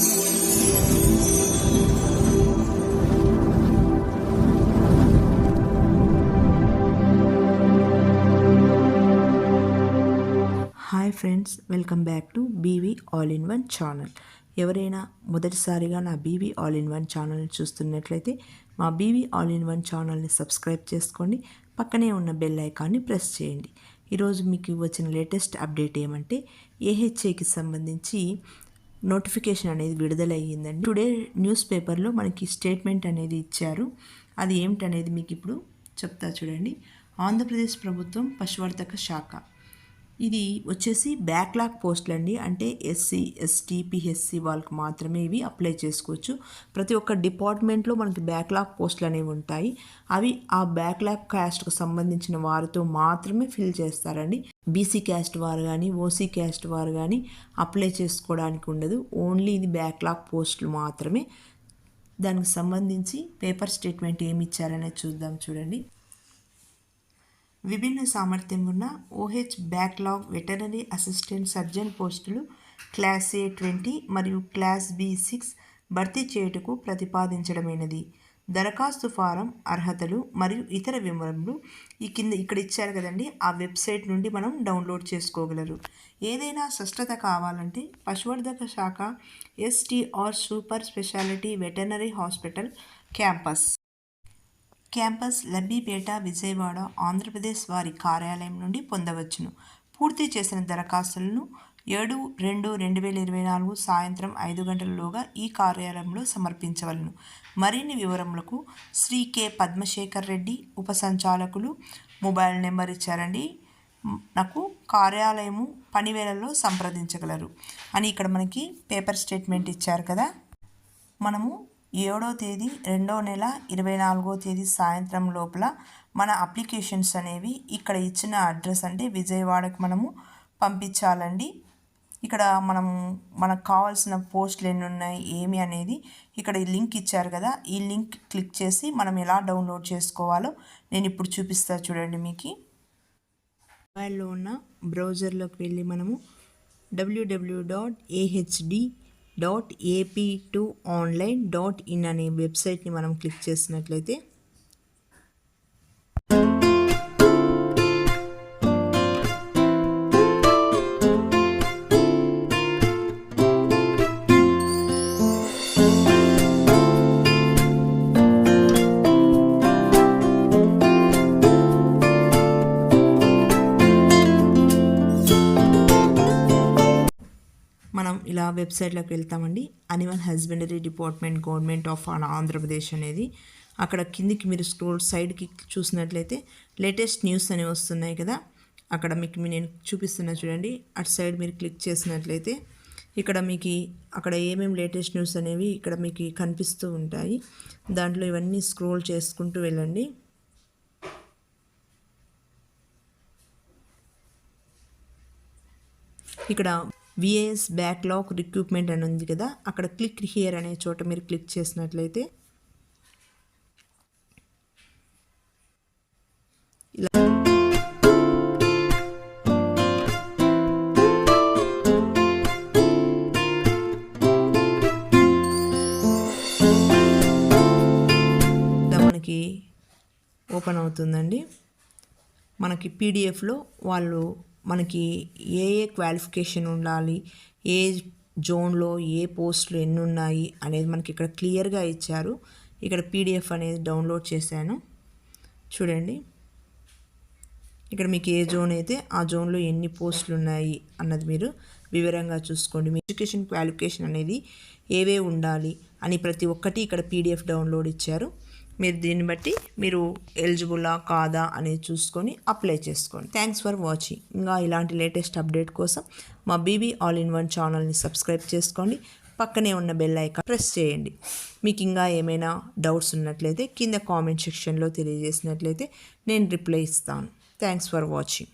Hi friends welcome back to BV all in one channel ఎవరైనా మొదటిసారిగా నా BV all in one ఛానల్ని చూస్తున్నట్లయితే మా బీవీ ఆల్ ఇన్ వన్ ఛానల్ని సబ్స్క్రైబ్ చేసుకోండి. పక్కనే ఉన్న బెల్ ఐకాన్ని ప్రెస్ చేయండి. ఈరోజు మీకు వచ్చిన లేటెస్ట్ అప్డేట్ ఏమంటే ఏహెచ్ఏకి సంబంధించి నోటిఫికేషన్ అనేది విడుదలయ్యిందండి. టుడే న్యూస్ పేపర్లో మనకి స్టేట్మెంట్ అనేది ఇచ్చారు. అది ఏమిటనేది మీకు ఇప్పుడు చెప్తా చూడండి. ఆంధ్రప్రదేశ్ ప్రభుత్వం పశువర్ధక శాఖ. ఇది వచ్చేసి బ్యాక్లాగ్ పోస్టులు అండి. అంటే ఎస్సీ ఎస్టీ పిహెచ్సి వాళ్ళకి మాత్రమే ఇవి అప్లై చేసుకోవచ్చు. ప్రతి ఒక్క డిపార్ట్మెంట్లో మనకి బ్యాక్లాగ్ పోస్టులు అనేవి ఉంటాయి. అవి ఆ బ్యాక్లాగ్ క్యాస్ట్కు సంబంధించిన వారితో మాత్రమే ఫిల్ చేస్తారండి. బీసీ క్యాస్ట్ వారు కానీ ఓసీ క్యాస్ట్ వారు కానీ అప్లై చేసుకోవడానికి ఉండదు. ఓన్లీ ఇది బ్యాక్లాగ్ పోస్టులు మాత్రమే. దానికి సంబంధించి పేపర్ స్టేట్మెంట్ ఏమి ఇచ్చారనేది చూద్దాం చూడండి. విభిన్న సామర్థ్యం ఉన్న OH backlog veterinary assistant surgeon పోస్టులు క్లాస్ ఏ ట్వంటీ మరియు క్లాస్ బి సిక్స్ భర్తీ చేయుటకు ప్రతిపాదించడమైనది. దరఖాస్తు ఫారం అర్హతలు మరియు ఇతర వివరములు ఈ కింద ఇక్కడ ఇచ్చారు కదండి. ఆ వెబ్సైట్ నుండి మనం డౌన్లోడ్ చేసుకోగలరు. ఏదైనా స్పష్టత కావాలంటే పశువర్ధక శాఖ STR super speciality veterinary hospital campus. Campus Labbipet Vijayawada Andhra Pradesh వారి కార్యాలయం నుండి పొందవచ్చును. పూర్తి చేసిన దరఖాస్తులను ఏడు రెండు రెండు వేల ఇరవై నాలుగు సాయంత్రం ఐదు గంటలలోగా ఈ కార్యాలయంలో సమర్పించవలను. మరిన్ని వివరములకు శ్రీ కె. పద్మశేఖర్ రెడ్డి ఉప సంచాలకులు మొబైల్ నెంబర్ ఇచ్చారండి. నాకు కార్యాలయము పనివేళల్లో సంప్రదించగలరు. అని ఇక్కడ మనకి పేపర్ స్టేట్మెంట్ ఇచ్చారు కదా. మనము ఏడో తేదీ రెండో నెల ఇరవై నాలుగో తేదీ సాయంత్రం లోపల మన అప్లికేషన్స్ అనేవి ఇక్కడ ఇచ్చిన అడ్రస్ అంటే విజయవాడకు మనము పంపించాలండి. ఇక్కడ మనము మనకు కావాల్సిన పోస్టులు ఎన్ని ఉన్నాయి ఏమి అనేది ఇక్కడ ఈ లింక్ ఇచ్చారు కదా ఈ లింక్ క్లిక్ చేసి మనం ఎలా డౌన్లోడ్ చేసుకోవాలో నేను ఇప్పుడు చూపిస్తా చూడండి మీకు. మొబైల్లో ఉన్న బ్రౌజర్లోకి వెళ్ళి మనము WWW dot AHD dot AP two online dot in అనే వెబ్సైట్ని మనం క్లిక్ చేసినట్లయితే వెబ్సైట్లోకి వెళ్తామండి. Animal husbandry department government of Andhra Pradesh అనేది అక్కడ కిందికి మీరు స్క్రోల్ సైడ్కి చూసినట్లయితే లేటెస్ట్ న్యూస్ అనేవి వస్తున్నాయి కదా. అక్కడ మీకు నేను చూపిస్తున్నా చూడండి. అటు సైడ్ మీరు క్లిక్ చేసినట్లయితే ఇక్కడ మీకు అక్కడ ఏమేమి లేటెస్ట్ న్యూస్ అనేవి ఇక్కడ మీకు కనిపిస్తూ ఉంటాయి. దాంట్లో ఇవన్నీ స్క్రోల్ చేసుకుంటూ వెళ్ళండి. ఇక్కడ విఏఎస్ బ్యాక్లాగ్ రిక్రూట్మెంట్ అని ఉంది కదా అక్కడ క్లిక్ హియర్ అనే చోట మీరు క్లిక్ చేసినట్లయితే ఇలా మనకి ఓపెన్ అవుతుందండి. మనకి పీడిఎఫ్లో వాళ్ళు మనకి ఏ ఏ క్వాలిఫికేషన్ ఉండాలి ఏ జోన్లో ఏ పోస్టులు ఎన్ని ఉన్నాయి అనేది మనకి ఇక్కడ క్లియర్గా ఇచ్చారు. ఇక్కడ పీడిఎఫ్ అనేది డౌన్లోడ్ చేశాను. చూడండి. ఇక్కడ మీకు ఏ జోన్ అయితే ఆ జోన్లో ఎన్ని పోస్టులు ఉన్నాయి అన్నది మీరు వివరంగా చూసుకోండి. మీ ఎడ్యుకేషన్ క్వాలిఫికేషన్ అనేది ఏవే ఉండాలి అని ప్రతి ఒక్కటి ఇక్కడ పీడిఎఫ్ డౌన్లోడ్ ఇచ్చారు. మీరు దీన్ని బట్టి మీరు ఎలిజిబులా కాదా అనేది చూసుకొని అప్లై చేసుకోండి. థ్యాంక్స్ ఫర్ వాచింగ్ ఇంకా ఇలాంటి లేటెస్ట్ అప్డేట్ కోసం మా బీబీ ఆల్ ఇన్ వన్ ఛానల్ని సబ్స్క్రైబ్ చేసుకోండి. పక్కనే ఉన్న బెల్ ఐకాన్ ప్రెస్ చేయండి. మీకు ఇంకా ఏమైనా డౌట్స్ ఉన్నట్లయితే కింద కామెంట్ సెక్షన్లో తెలియజేసినట్లయితే నేను రిప్లై ఇస్తాను. Thanks for watching